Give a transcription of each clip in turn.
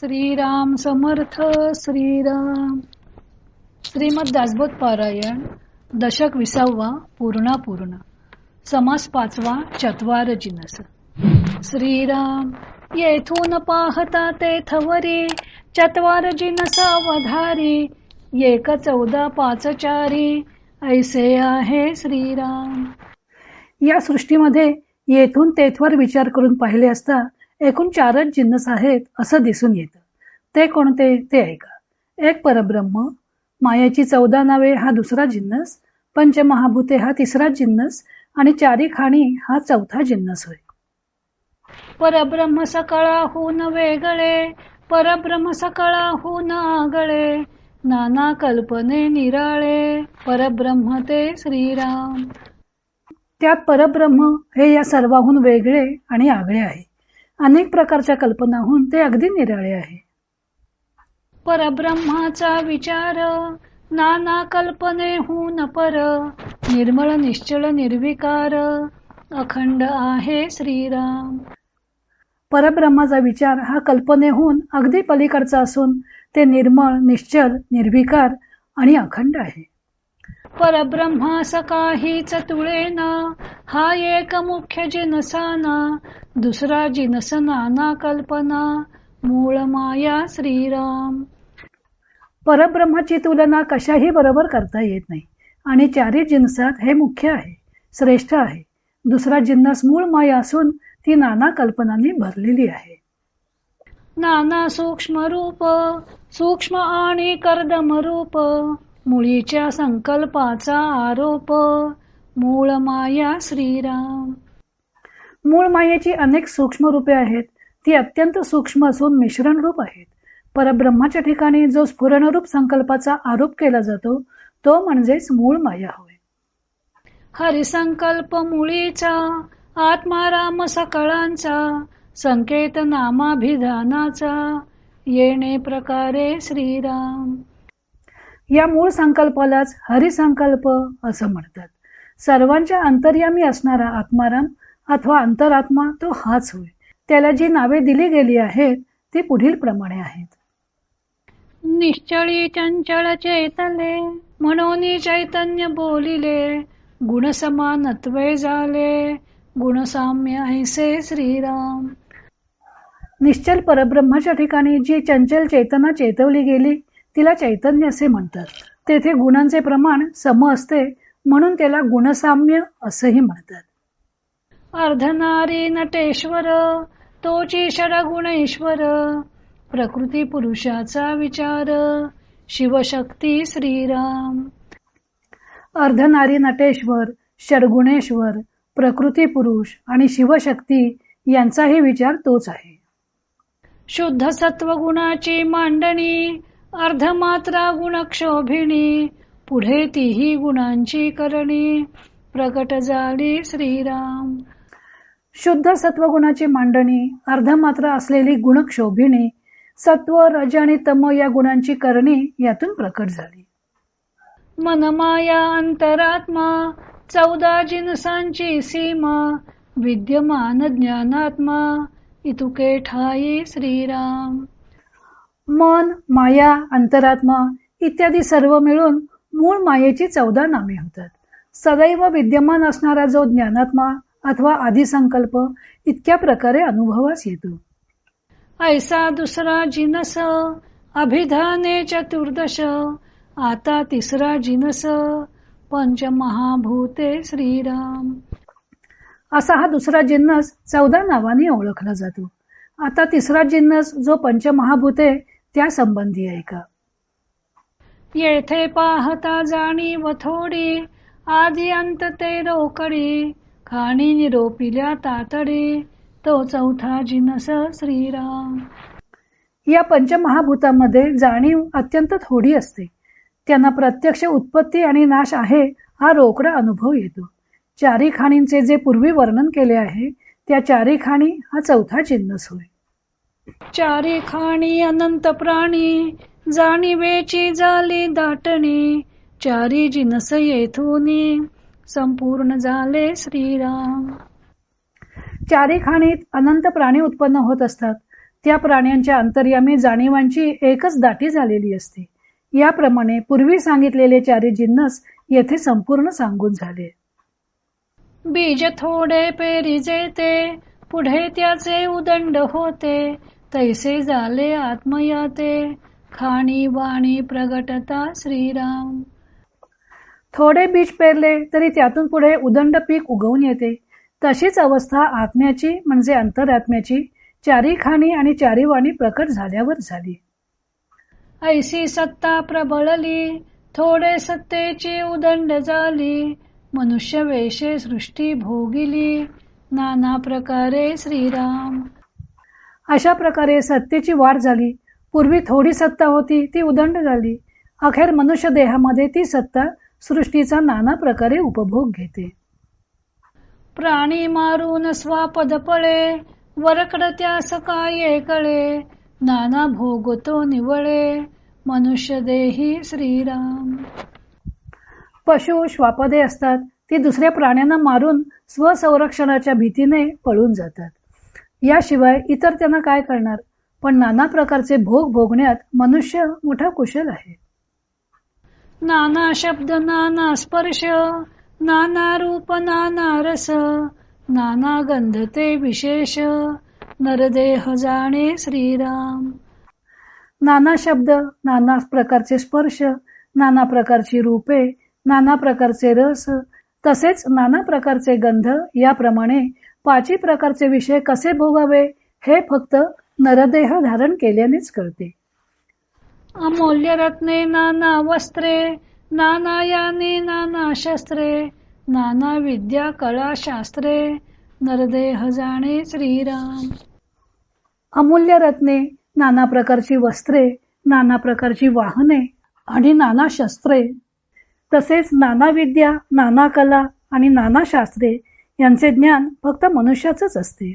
श्रीराम समर्थ श्रीराम. श्रीमद दासबोध पारायण दशक विसावा पूर्णा पूर्ण. समास पाचवा चत्वार जिनस. श्रीराम येथून पाहता ते थवरी चत्वार जिनस अवधारी एक चौदा पाच चारी ऐसे आहे श्रीराम. या सृष्टीमध्ये येथून तेथवर विचार करून पाहिले असता एकूण चारच जिन्नस आहेत असं दिसून येतं. ते कोणते ते ऐका. एक परब्रह्म मायाची चौदा नावे हा दुसरा जिन्नस पंचमहाभूते हा तिसरा जिन्नस आणि चारी खाणी हा चौथा जिन्नस होय. परब्रह्म सकळाहून वेगळे परब्रह्म सकळाहून आगळे नाना कल्पने निराळे परब्रह्म ते श्रीराम. त्यात परब्रह्म हे या सर्वाहून वेगळे आणि आगळे आहे अनेक प्रकारच्या कल्पनाहून ते अगदी निराळे आहे. परब्रह्माचा विचार नाना कल्पनेहून पर निर्मळ निश्चळ निर्विकार अखंड आहे श्रीराम. परब्रह्माचा विचार हा कल्पनेहून अगदी पलीकडचा असून ते निर्मळ निश्चल निर्विकार आणि अखंड आहे. परब्रह्मा काहीच तुळेना हा एक मुख्य जिनसाना दुसरा जिनस नाना कल्पना. मूळ माया श्रीराम. परब्रह्माची तुलना कशाही बरोबर करता येत नाही. आणि चारी जिन्सात हे मुख्य आहे श्रेष्ठ आहे. दुसरा जिन्नस मूळ माया असून ती नाना कल्पनांनी भरलेली आहे. नाना सूक्ष्म रूप सूक्ष्म आणि कर्दम रूप मुळीच्या संकल्पाचा आरोप. मूळ माया श्रीराम. मूळ मायेची अनेक सूक्ष्म रूपे आहेत. ती अत्यंत सूक्ष्म असून मिश्रण रूप आहेत. परब्रह्माच्या ठिकाणी जो स्फुरणरूप संकल्पाचा आरोप केला जातो तो म्हणजेच मूळ माया होय. हरिसंकल्प मुळीचा आत्माराम सकळांचा संकेत नामाभिधानाचा येणे प्रकारे श्रीराम. या मूळ संकल्पालाच हरिसंकल्प असं म्हणतात. सर्वांच्या अंतर्यामी असणारा आत्माराम अथवा अंतरात्मा तो हाच होय. त्याला जी नावे दिली गेली आहेत ती पुढील प्रमाणे आहेत. निश्चळी चंचळ चैतले म्हणून चैतन्य बोलिले गुणसमानत्वे झाले गुणसाम्य ऐसे श्रीराम. निश्चल परब्रह्माच्या ठिकाणी जी चंचल चेतना चेतवली गेली तिला चैतन्य असे म्हणतात. तेथे गुणांचे प्रमाण सम असते म्हणून त्याला गुणसाम्य असंही म्हणतात. अर्धनारी नटेश्वर तोची षडगुण ईश्वर प्रकृती पुरुषाचा विचार शिवशक्ती श्रीराम. अर्धनारी नटेश्वर षडगुणेश्वर प्रकृती पुरुष आणि शिवशक्ती यांचाही विचार तोच आहे. शुद्ध सत्व गुणाची मांडणी अर्धमात्रा गुणक्षोभिणी पुढे तीही गुणांची करणी. प्रकट झाली श्रीराम. शुद्ध सत्वगुणाची मांडणी अर्धमात्रा असलेली गुणक्षोभिणी सत्व रज आणि तम या गुणांची करणी यातून प्रकट झाली. मनमाया अंतरात्मा चौदा जिनसांची सीमा विद्यमान ज्ञानात्मा इतुके ठाई श्रीराम. मन माया अंतरात्मा इत्यादी सर्व मिळून मूळ मायेची चौदा नामे होतात. सदैव विद्यमान असणारा जो ज्ञानात्मा अथवा आदिसंकल्प इतक्या प्रकारे अनुभवास येतो. ऐसा दुसरा जिनस अभिधाने चतुर्दश आता तिसरा जिनस पंचमहाभूते श्रीराम. असा हा दुसरा जिन्नस चौदा नावाने ओळखला जातो. आता तिसरा जिन्नस जो पंचमहाभूते त्या संबंधी आहे का? येथे पाहता जाणीव थोडी आधी अंत ते रोकडी खाणी निरोपिल्या तातडी तो चौथा जिनस श्रीराम. या पंचमहाभूतामध्ये जाणीव अत्यंत थोडी असते. त्यांना प्रत्यक्ष उत्पत्ती आणि नाश आहे हा रोकडा अनुभव येतो. चारी खाणींचे जे पूर्वी वर्णन केले आहे त्या चारी खाणी हा चौथा जिन्नस होय. चारी खाणी अनंत प्राणी जाणीवेची झाली दाटणी चारी जिनस येथून संपूर्ण झाले श्रीराम. चारी खाणीत अनंत प्राणी उत्पन्न होत असतात. त्या प्राण्यांच्या अंतर्यामी जाणीवांची एकच दाटी झालेली असते. याप्रमाणे पूर्वी सांगितलेले चारी जिन्नस येथे संपूर्ण सांगून झाले. बीज थोडे पेरिजे ते पुढे त्याचे उदंड होते. तैसे झाले आत्मयाते। खाणी वाणी प्रगटता श्रीराम। थोडे बीज पेरले तरी त्यातून पुढे उदंड पीक उगवून येते. तशीच अवस्था आत्म्याची म्हणजे अंतरात्म्याची. चारी खाणी आणि चारी वाणी प्रकट झाल्यावर झाली. ऐसी सत्ता प्रबळली थोडे सत्तेची उदंड झाली. मनुष्य वेशे सृष्टी भोगिली. नाना प्रकारे श्रीराम। अशा प्रकारे सत्तेची वाढ झाली. पूर्वी थोडी सत्ता होती ती उदंड झाली. अखेर मनुष्य देहामध्ये ती सत्ता सृष्टीचा नाना प्रकारे उपभोग घेते. प्राणी मारून स्वापद पळे वरकडत्या सकाये कळे. नाना भोगतो निवळे मनुष्य देही श्रीराम. पशु श्वापदे असतात ती दुसऱ्या प्राण्यांना मारून स्वसंरक्षणाच्या भीतीने पळून जातात. याशिवाय इतर त्यांना काय करणार? पण नाना प्रकारचे भोग भोगण्यात मनुष्य मोठा कुशल आहे. नाना शब्द नाना स्पर्श नाना रूप नाना रस नाना गंध ते विशेष. नरदेह जाणे श्रीराम. नाना शब्द नाना प्रकारचे स्पर्श नाना प्रकारची रूपे नाना प्रकारचे रस तसेच नाना प्रकारचे गंध याप्रमाणे पाची प्रकारचे विषय कसे भोगावे हे फक्त नरदेह धारण केल्यानेच कळते. अमूल्य रत्ने नाना वस्त्रे नाना याने नाना शस्त्रे नाना विद्या कला शास्त्रे नरदेह जाणे श्रीराम. अमूल्य रत्ने नाना प्रकारची वस्त्रे नाना प्रकारची वाहने आणि नाना शस्त्रे. तसेच नाना विद्या नाना कला आणि नाना शास्त्रे यांचे ज्ञान फक्त मनुष्याच असते.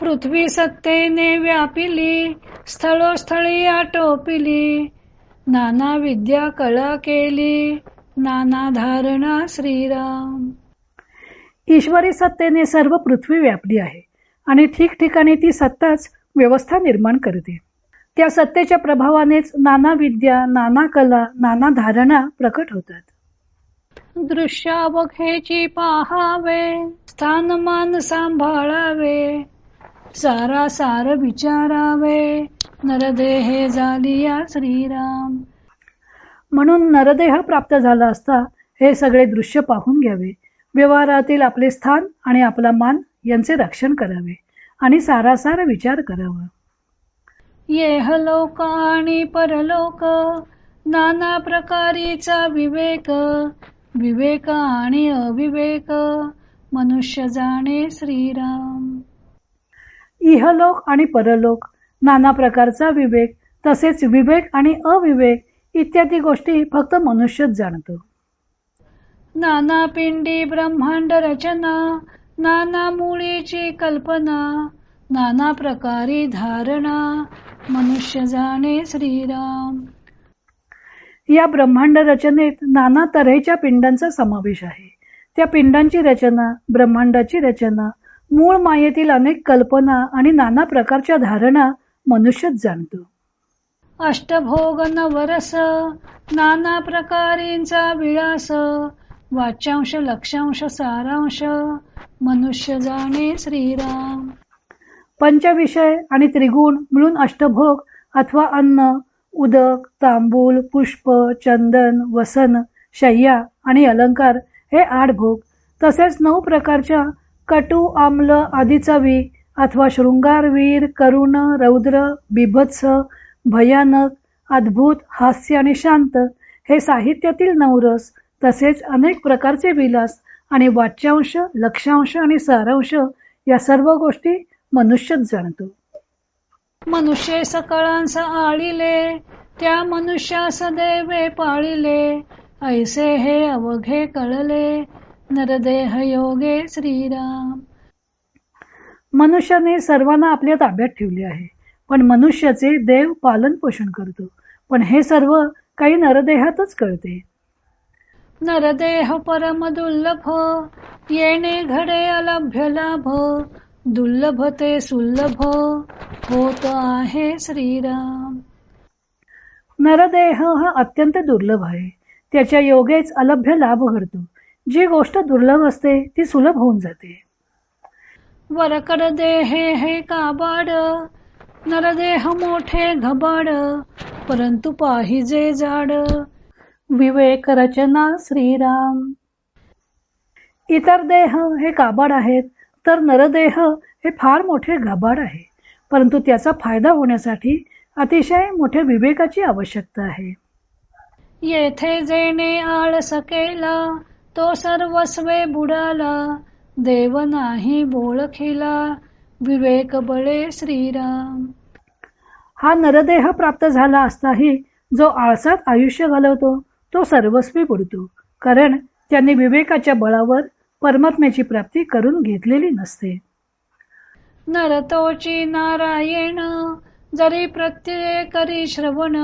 पृथ्वी सत्तेने व्यापिली स्थळोस्थळी आटोपिली नाना विद्या कला केली नाना धारणा श्रीराम. ईश्वरी सत्तेने सर्व पृथ्वी व्यापली आहे आणि ठिकठिकाणी ती सत्ताच व्यवस्था निर्माण करते. त्या सत्तेच्या प्रभावानेच नाना विद्या नाना कला नाना धारणा प्रकट होतात. दृश्यावघेची पाहावे स्थानमान सांभाळावे सारा सार विचारावे नरदेहे झालिया श्रीराम. म्हणून नरदेह प्राप्त झाला असता हे सगळे दृश्य पाहून घ्यावे. व्यवहारातील आपले स्थान आणि आपला मान यांचे रक्षण करावे आणि सारासार विचार करावा. येह लोक आणि परलोक नाना प्रकारीचा विवेक विवेक आणि अविवेक. मनुष्य जाणे श्रीराम. इहलोक आणि परलोक नाना प्रकारचा विवेक तसेच विवेक आणि अविवेक इत्यादी गोष्टी फक्त मनुष्यच जाणतो. नाना पिंडी ब्रह्मांड रचना नाना मुळीची कल्पना नाना प्रकारी धारणा मनुष्य जाणे श्रीराम. या ब्रह्मांड रचनेत नाना तऱ्हेच्या पिंडांचा समावेश आहे. त्या पिंडांची रचना ब्रह्मांडाची रचना मूळ मायेतील अनेक कल्पना आणि नाना प्रकारच्या धारणा मनुष्यच जाणतो. अष्टभोग नवरस नाना प्रकारींचा विळास वाच्यांश लक्षांश सारांश मनुष्य जाणे श्रीराम. पंचविषय आणि त्रिगुण मिळून अष्टभोग अथवा अन्न उदक तांबूल पुष्प चंदन वसन शय्या आणि अलंकार हे आठ भोग. तसेच नऊ प्रकारच्या कटू आम्ल आदीचवी अथवा शृंगारवीर करुण रौद्र बिभत्स भयानक अद्भुत हास्य आणि शांत हे साहित्यातील नवरस तसेच अनेक प्रकारचे विलास आणि वाच्यांश लक्षांश आणि सारांश या सर्व गोष्टी मनुष्यच जाणतो. मनुष्य सकळांस आळिले त्या मनुष्यास देवे पाळिले. ऐसे हे अवघे कळले नरदेह योगे श्रीराम. मनुष्याने सर्वांना आपल्या ताब्यात ठेवले आहे पण मनुष्याचे देव पालन पोषण करतो. पण हे सर्व काही नरदेहातच कळते. नरदेह परम दुर्लभ येणे घडे अलभ्य लाभ. दुर्लभ ते सुलभ होत आहे श्रीराम. नरदेह हा अत्यंत दुर्लभ आहे. त्याच्या योगेच अलभ्य लाभ घडतो. जी गोष्ट दुर्लभ असते ती सुलभ होऊन जाते. वरकड देहे हे काबाड नरदेह मोठे घबाड परंतु पाहिजे जाड. विवेक रचना श्रीराम. इतर देह हे काबाड आहेत तर नरदेह हे फार मोठे घबाड आहे. परंतु त्याचा फायदा होण्यासाठी अतिशय मोठ्या विवेकाची आवश्यकता आहे. येथे जेणे आळस केला तो सर्वस्वे बुडाला देव नाही बोळखिला विवेक बळे श्रीराम. हा नरदेह प्राप्त झाला असताही जो आळसात आयुष्य घालवतो तो सर्वस्वी बुडतो. कारण त्यांनी विवेकाच्या बळावर परमात्म्याची प्राप्ती करून घेतलेली नसते. नरतोची नारायण जरी प्रत्यय करी श्रवण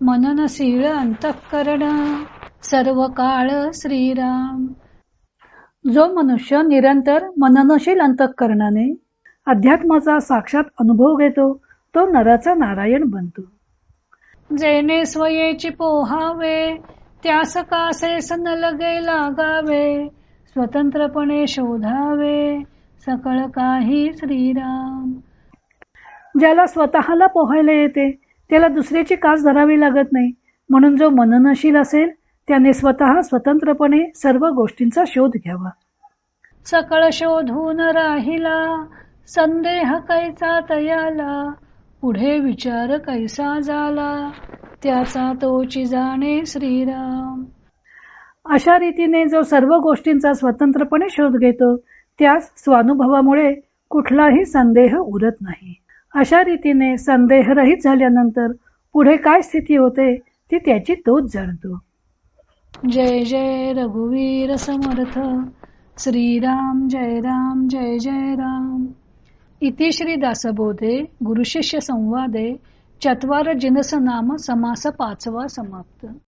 मननशील अंतःकरण सर्व काळ श्रीराम. जो मनुष्य निरंतर मननशील अंतःकरणाने अध्यात्माचा साक्षात अनुभव घेतो तो नराचा नारायण बनतो. जेने स्वयेची पोहावे त्यास कासे सन लगे लागावे स्वतंत्रपणे शोधावे सकळ काही श्रीराम. ज्याला स्वतःला पोहायला येते त्याला दुसऱ्याची कास धरावी लागत नाही. म्हणून जो मननशील असेल त्याने स्वतः स्वतंत्रपणे सर्व गोष्टींचा शोध घ्यावा. सकळ शोधून राहिला संदेह कैसा तयाला पुढे विचार कैसा झाला त्याचा तोची जाणे श्रीराम. अशा रीतीने जो सर्व गोष्टींचा स्वतंत्रपणे शोध घेतो त्यास स्वानुभवामुळे कुठलाही संदेह उरत नाही. अशा रीतीने संदेहरहित झाल्यानंतर पुढे काय स्थिती होते ती त्याची तोच जाणतो. जय जय रघुवीर समर्थ. श्रीराम जय राम जय जय राम. इति श्री दासबोधे गुरुशिष्य संवादे चत्वार जिनस नाम समास पाचवा समाप्त.